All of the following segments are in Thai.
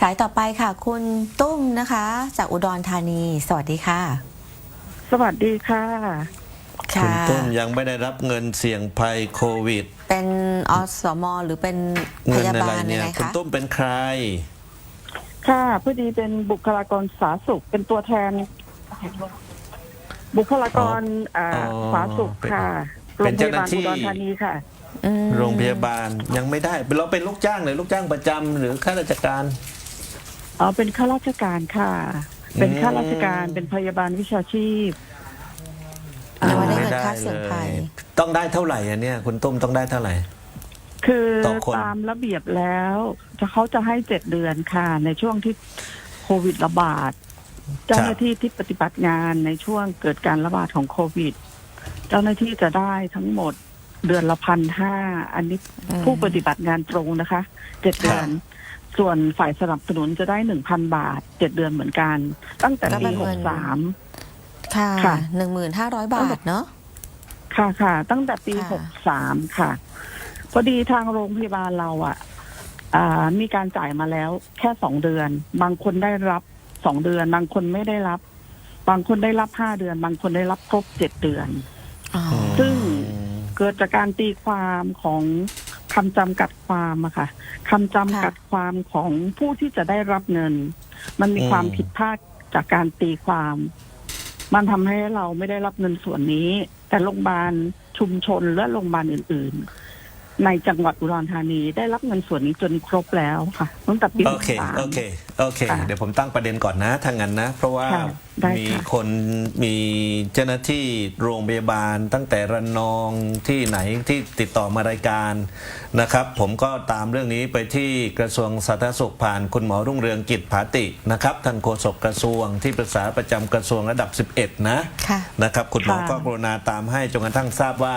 สายต่อไปค่ะ คุณตุ้มนะคะ จากอุดรธานี สวัสดีค่ะ สวัสดีค่ะ คุณค่ะตุ้มยังไม่ได้รับเงินเสี่ยงภัยโควิด เป็นอสมหรือเป็นพเงินยาอะไรบาลเนี่ยังย ไงคุณคะ ตุ้มเป็นใคร ค่ะพอดีเป็นบุคลากรสาธารณสุข เป็นตัวแทน บุคลากรอ่าอ๋อสาธารณสุขค่ะโรเป็งนพเจ้ายาหน้าบาลที่ อุดรธานีค่ะ อืมโรงพยาบาลยังไม่ได้ เราเป็นลูกจ้างหรือลูกจ้างประจำหรือข้าราชการ อ๋อเป็นข้าราชการค่ะ เป็นอืมข้าราชการเป็นพยาบาลวิชาชีพยังไม่ได้ไม่เงินได้ค่าเสี่ยงเลภัยยต้องได้เท่าไหร่อันเนี้ยคุณตุ้มต้องได้เท่าไหร่ คือต่อคน ตามระเบียบแล้วจะเขาจะให้เจ็ดเดือนค่ะ ในช่วงที่โควิดระบาด เจ้าหน้าที่ที่ปฏิบัติงานในช่วงเกิดการระบาดของโควิด เจ้าหน้าที่จะได้ทั้งหมดเดือนละพันห้าอันนี้อืม ผู้ปฏิบัติงานตรงนะคะเจ็ดเดือน ส่วนฝ่ายสนับสนุนจะได้หนึ่งพันบาทเจ็ดเดือนเหมือนกัน ตั้งแต่ก็ปีเป็นหเงิกนสาม ค่ะค่ะ หนึ่งหมื่นห้าร้อยบาทเนาะ ค่ะค่ะ ตั้งแต่ปีค่ะหกสามค่ะ พอดีทางโรงพยาบาลเราอะอ่ามีการจ่ายมาแล้วแค่สองเดือน บางคนได้รับสองเดือน บางคนไม่ได้รับ บางคนได้รับห้าเดือน บางคนได้รับครบเจ็ดเดือนอ๋อซึ่งเกิดจากการตีความของ คำจำกัดความอะค่ะคำจำกัดความของผู้ที่จะได้รับเงิน มันมีความผิดพลาดจากการตีความ มันทำให้เราไม่ได้รับเงินส่วนนี้ แต่โรงพยาบาลชุมชนและโรงพยาบาลอื่น ๆ ในจังหวัดอุดรธานีได้รับเงินส่วนนี้จนครบแล้วค่ะตั้งแต่ปีโอเค63 โอเคโอเค ค่ะเดี๋ยวผมตั้งประเด็นก่อนนะทางนั้นนะ เพราะว่าค่ะได้มีค่ะ คนมีเจ้าหน้าที่โรงพยาบาลตั้งแต่ระนองที่ไหนที่ติดต่อมารายการนะครับ ผมก็ตามเรื่องนี้ไปที่กระทรวงสาธารณสุขผ่านคุณหมอรุ่งเรืองกิจผาตินะครับท่านโฆษกกระทรวงที่ปรึกษาประจำกระทรวงระดับ 11 นะค่ะ นะครับ คุณหมอค่ะ ก็กรุณาตามให้จนกระทั่งทราบว่า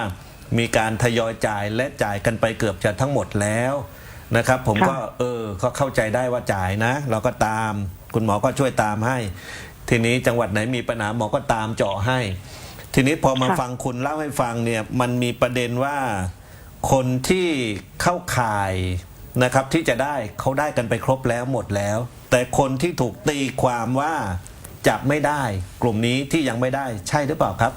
มีการทยอยจ่ายและจ่ายกันไปเกือบจะทั้งหมดแล้วนะครับ ผมก็เออเขาเข้าใจได้ว่าจ่ายนะ เราก็ตาม คุณหมอก็ช่วยตามให้ ทีนี้จังหวัดไหนมีปัญหาหมอก็ตามเจาะให้ ทีนี้พอมาค่ะฟังคุณเล่าให้ฟังเนี่ยมันมีประเด็นว่าคนที่เข้าข่ายนะครับที่จะได้เขาได้กันไปครบแล้วหมดแล้ว แต่คนที่ถูกตีความว่าจะไม่ได้ กลุ่มนี้ที่ยังไม่ได้ใช่หรือเปล่าครับ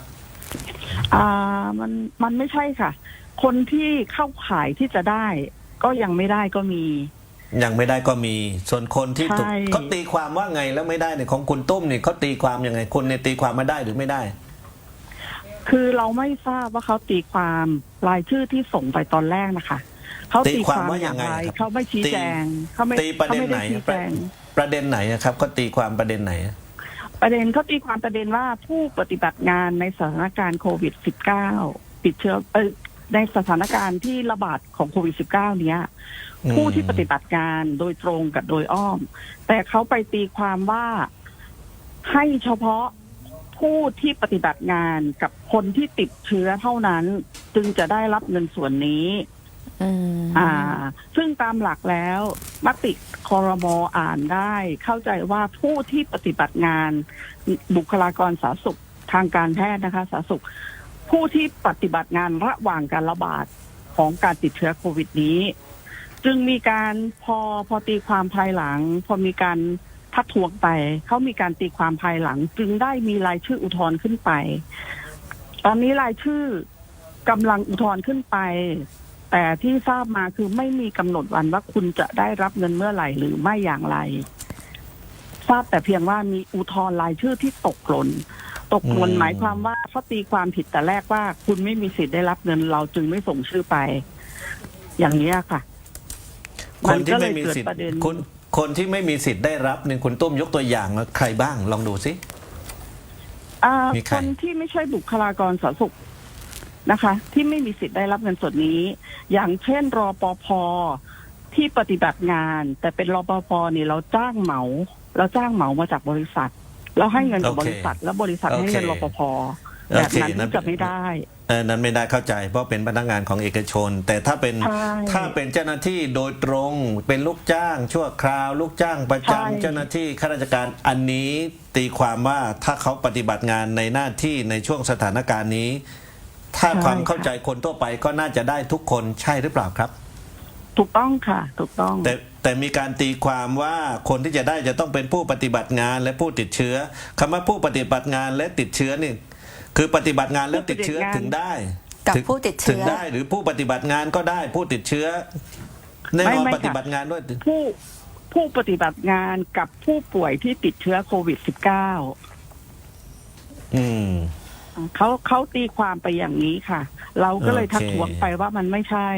อ่ามันมันไม่ใช่ค่ะ คนที่เข้าข่ายที่จะได้ ก็ยังไม่ได้ก็มี ยังไม่ได้ก็มี ส่วนคนที่ถูกใช่ เขาตีความว่าไงแล้วไม่ได้เนี่ยของคุณตุ้มเนี่ยเขาตีความยังไงคุณเนี่ยตีความมาได้หรือไม่ได้ คือเราไม่ทราบว่าเขาตีความรายชื่อที่ส่งไปตอนแรกนะคะเขาตีความอย่างไรเขาไม่ชี้แจงเขาไม่ตีประเขาเด็นไม่ไหนได้ชี้ปแจระงประเด็นไหนนะครับเขาตีความประเด็นไหน ประเด็นเขาตีความประเด็นว่าผู้ปฏิบัติงานในสถานการณ์โควิด -19 ติดเชื้อเออในสถานการณ์ที่ระบาดของโควิด -19 เนี้ยอืมผู้ที่ปฏิบัติงานโดยตรงกับโดยอ้อม แต่เขาไปตีความว่าให้เฉพาะผู้ที่ปฏิบัติงานกับคนที่ติดเชื้อเท่านั้น จึงจะได้รับเงินส่วนนี้ อ่า ซึ่งตามหลักแล้วมติคอรมออ่านได้ เข้าใจว่าผู้ที่ปฏิบัติงานบุคลากรสาธารณสุขทางการแพทย์นะคะสาธารณสุข ผู้ที่ปฏิบัติงานระหว่างการระบาดของการติดเชื้อโควิดนี้ จึงมีการพอพอตีความภายหลัง พอมีการทักท้วงไป เขามีการตีความภายหลัง จึงได้มีรายชื่ออุทธรณ์ขึ้นไป ตอนนี้รายชื่อกำลังอุทธรณ์ขึ้นไป แต่ที่ทราบมาคือไม่มีกำหนดวันว่าคุณจะได้รับเงินเมื่อไหร่หรือไม่อย่างไร ทราบแต่เพียงว่ามีอุทธรณ์รายชื่อที่ตกหล่นตกหล่นอืมหมายความว่าเขาตีความผิดแต่แรกว่า คุณไม่มีสิทธิ์ได้รับเงินเราจึงไม่ส่งชื่อไป อย่างนี้ยค่ะ คนที่ก็เลไม่ยมีเกิดสิทธิ์ประเด็นคนคนที่ไม่มีสิทธิ์ได้รับเนี่ยคุณตุ้มยกตัวอย่างว่าใครบ้างลองดูสิอ่ามีใครคนที่ไม่ใช่บุคลากรสาธารณสุข นะคะ ที่ไม่มีสิทธิ์ได้รับเงินส่วนนี้ อย่างเช่น รอปภที่ปฏิบัติงาน แต่เป็นรอปภนี่เราจ้างเหมา เราจ้างเหมามาจากบริษัท เราให้เงินกับบริษัท แล้วบริษัทให้เงินรอปภแบบนั้นที่จะไม่ได้เออนั้นไม่ได้เข้าใจเพราะเป็นพนักงานของเอกชน แต่ถ้าเป็นใช่ถ้าเป็นเจ้าหน้าที่โดยตรงเป็นลูกจ้าง ชั่วคราว ลูกจ้างประจำใช่เจ้าหน้าที่ข้าราชการอันนี้ตีความว่าถ้าเขาปฏิบัติงานในหน้าที่ในช่วงสถานการณ์นี้ ถ้าความเข้าใจคนทั่วไปก็น่าจะได้ทุกคนใช่หรือเปล่าครับถถูกต้องค่ะ ถูกต้อง แต่แต่มีการตีความว่าคนที่จะได้จะต้องเป็นผู้ปฏิบัติงานและผู้ติดเชื้อคำว่าผู้ปฏิบัติงานและติดเชื้อนี่คือปฏิบัติงานแล้วติดเชื้อผู้ปฏิบัติงานถึงได้กับถึงผู้ติดเชื้อถึงได้หรือผู้ปฏิบัติงานก็ได้ผู้ติดเชื้อแน่นอนปฏิบัติงานด้วยผู้ผู้ปฏิบัติงานกับผู้ป่วยที่ติดเชื้อโควิด -19 อืม เขาเขาตีความไปอย่างนี้ค่ะ เราก็เลยโอเคทักท้วงไปว่ามันไม่ใช่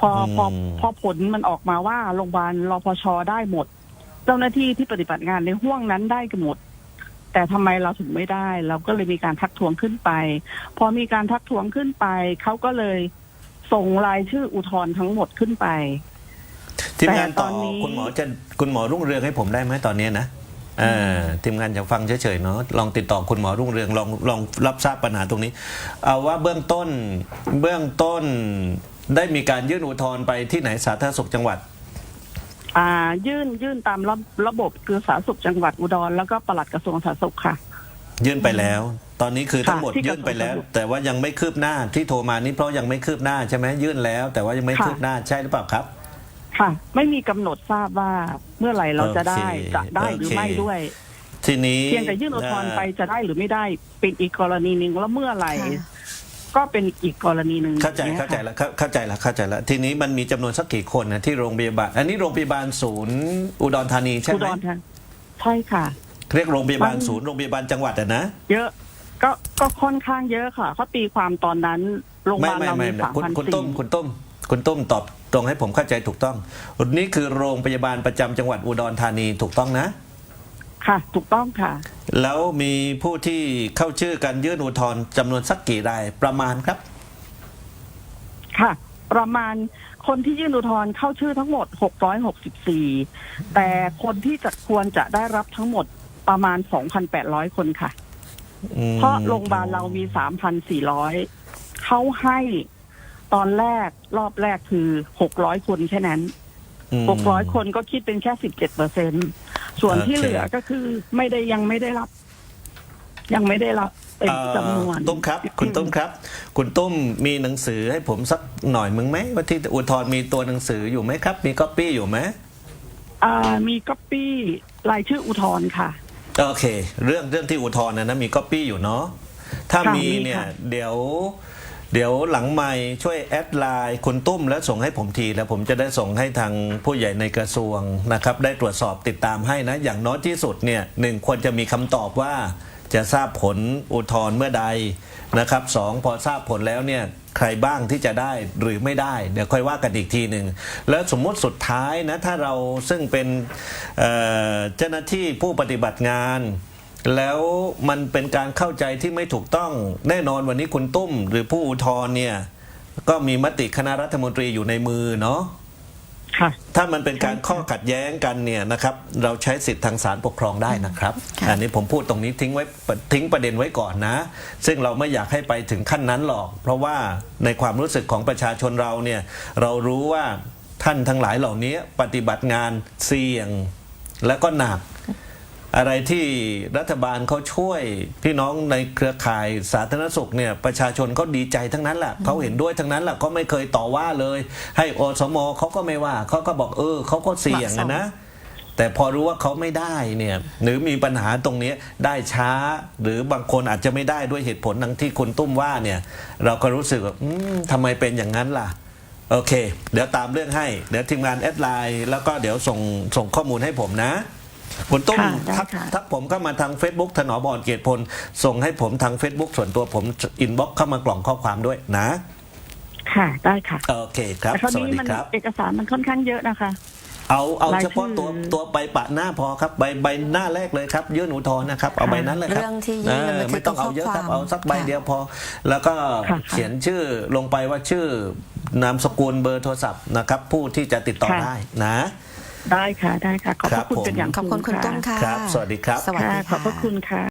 พอพออืมพอผลมันออกมาว่าโรงพยาบาลรพชได้หมด เจ้าหน้าที่ที่ปฏิบัติงานในห่วงนั้นได้กันหมด แต่ทำไมเราถึงไม่ได้ เราก็เลยมีการทักท้วงขึ้นไป พอมีการทักท้วงขึ้นไปเขาก็เลยส่งรายชื่ออุทธรณ์ทั้งหมดขึ้นไปทีมงานต่อแต่ตอนนี้คุณหมอจะคุณหมอรุ่งเรืองให้ผมได้ไหมตอนนี้นะเออ ทีมงานอยากฟังเฉยๆเนาะลองติดต่อคุณหมอรุ่งเรืองลองลองรับทราบปัญหาตรงนี้ เอาว่าเบื้องต้นเบื้องต้นได้มีการยื่นอุทธรณ์ไปที่ไหนสาธารณสุขจังหวัดอ่ายื่นยื่นตามระระบบคือสาธารณสุขจังหวัดอุดรแล้วก็ปลัดกระทรวงสาธารณสุขค่ะ ยื่นไปแล้ว ตอนนี้คือทั้งหมดค่ะที่ยื่นไปแล้วกระทรวงสาธารณสุขแต่ว่ายังไม่คืบหน้าที่โทรมานี่เพราะยังไม่คืบหน้าใช่ไหมยื่นแล้ว แต่ว่ายังไม่ค่ะคืบหน้าใช่หรือเปล่าครับ ค่ะ ไม่มีกำหนดทราบว่าเมื่อไหร่เราจะได้โอเคจะได้หรือโอเค ไม่ด้วย ทีนี้เพียงแต่ยื่นอุทธรณ์ไปจะได้หรือไม่ได้เป็นอีกกรณีหนึ่งแล้วเมื่อไหร่ค่ะ ก็เป็นอีกกรณีหนึ่งเข้าใจนี่ยเข้าใจค่ะแล้วเข้าเข้าใจแล้วเข้าใจแล้วทีนี้มันมีจำนวนสักกี่คนนะที่โรงพยาบาล อันนี้โรงพยาบาลศูนย์ อุดรธานีใช่อุไหมดรค่ะใช่ค่ะ เรียกโรงพยาบาลมันศูนย์โรงพยาบาลจังหวัดอะนะเยอะก็ก็ค่อนข้างเยอะค่ะเขาตีความตอนนั้นโรงพยาไม่บาลไม่เราไม่มีไม่สามคุณพันคุณต้มสี่คุณต้มคุณต้มตอบ ตรงให้ผมเข้าใจถูกต้อง นี่คือโรงพยาบาลประจำจังหวัดอุดรธานีถูกต้องนะ ค่ะ ถูกต้องค่ะ แล้วมีผู้ที่เข้าชื่อกันยื่นอุทธรณ์จำนวนสักกี่รายประมาณครับ ค่ะ ประมาณคนที่ยื่นอุทธรณ์เข้าชื่อทั้งหมด 664 แต่คนที่จะควรจะได้รับทั้งหมดประมาณ 2,800 คนค่ะ อืมเพราะโรงพยาบาลเรามี 3,400 เขาให้ ตอนแรกรอบแรกคือ600คนแค่นั้นอืม600คนก็คิดเป็นแค่17เปอร์เซ็นส่วนที่โอเคเหลือก็คือไม่ได้ยังไม่ได้รับ ยังไม่ได้รับเต็มจำนวนเอ่อตุ้มครับ คุณตุ้มครับ คุณตุ้มมีหนังสือให้ผมสักหน่อยมึงไหมว่าที่อุทธรณ์มีตัวหนังสืออยู่ไหมครับ มีก๊อปปี้อยู่ไหมอ่ามีก๊อปปี้รายชื่ออุทธรณ์ค่ะโอเค เรื่องเรื่องที่อุทธรณ์นะนะมีก๊อปปี้อยู่เนาะถ้าค่ะมีมีเนี่ยค่ะเดี๋ยว เดี๋ยวหลังไม่ช่วยแอดไลน์คุณตุ้มแล้วส่งให้ผมที แล้วผมจะได้ส่งให้ทางผู้ใหญ่ในกระทรวงนะครับ ได้ตรวจสอบติดตามให้นะ อย่างน้อยที่สุดเนี่ยหนึ่งควรจะมีคำตอบว่า จะทราบผลอุทธรณ์เมื่อใดนะครับสองพอทราบผลแล้วเนี่ยใครบ้างที่จะได้หรือไม่ได้ เดี๋ยวค่อยว่ากันอีกทีหนึ่งแล้วสมมุติสุดท้ายนะถ้าเราซึ่งเป็นเจ้าหน้าที่ผู้ปฏิบัติงาน แล้วมันเป็นการเข้าใจที่ไม่ถูกต้อง แน่นอนวันนี้คุณตุ้ม หรือผู้อุทธรณ์เนี่ย ก็มีมติคณะรัฐมนตรีอยู่ในมือเนาะค่ะถ้ามันเป็นการใช่ค่ะข้อขัดแย้งกันเนี่ยนะครับ เราใช้สิทธิ์ทางศาลปกครองได้นะครับค่ะอันนี้ผมพูดตรงนี้ทิ้งไว้ทิ้งประเด็นไว้ก่อนนะ ซึ่งเราไม่อยากให้ไปถึงขั้นนั้นหรอก เพราะว่าในความรู้สึกของประชาชนเราเนี่ยเรารู้ว่าท่านทั้งหลายเหล่านี้ปฏิบัติงานเสี่ยงและก็หนัก อะไรที่รัฐบาลเขาช่วยพี่น้องในเครือข่ายสาธารณสุขเนี่ยประชาชนเขาดีใจทั้งนั้นแหละเขาเห็นด้วยทั้งนั้นแหละเขาไม่เคยต่อว่าเลย ให้อสมเขาก็ไม่ว่าเขาก็บอกเออเขาก็เสี่ยงอะนะ แต่พอรู้ว่าเขาไม่ได้เนี่ยหรือมีปัญหาตรงนี้ได้ช้า หรือบางคนอาจจะไม่ได้ด้วยเหตุผลดังที่คุณตุ้มว่าเนี่ย เราก็รู้สึกว่าอืมทำไมเป็นอย่างนั้นล่ะโอเค เดี๋ยวตามเรื่องให้ เดี๋ยวทีมงานแอดไลน์แล้วก็เดี๋ยวส่งส่งข้อมูลให้ผมนะ คุณตุ้มค่ะได้ทักค่ะ ทักผมเข้ามาทาง Facebook ถนอมบอลเกียรติพล ส่งให้ผมทาง Facebook ส่วนตัวผมอินบ็อกเข้ามากล่องข้อความด้วยนะ ค่ะได้ค่ะโอเคครับ แต่คราวสวัสนี้ดีมันครับ เอกสารมันค่อนข้างเยอะนะคะ เอาเอารายเฉพาะชื่อตัวตัวใบปะหน้าพอครับใบใบหน้าแรกเลยครับยื่นอุทธรณ์นะครับเอาใบนั้นเลยครับเรื่องที่ยื่นเออบันทึกไม่ต้องเอาเยอะครับข้อความเอาสักใบค่ะ เดียวพอ แล้วก็ค่ะ เขียนชื่อลงไปว่าชื่อนามสกุลเบอร์โทรศัพท์นะครับผู้ที่จะติดต่อค่ะได้นะ ได้ค่ะได้ค่ะ ขอบพครัระบคุณผมเป็นอย่างขอบคุณคุณตุ้มค่ะ ครับ สวัสดีครับ สวัสดีค่ะค่ะขอบพระคุณค่ะ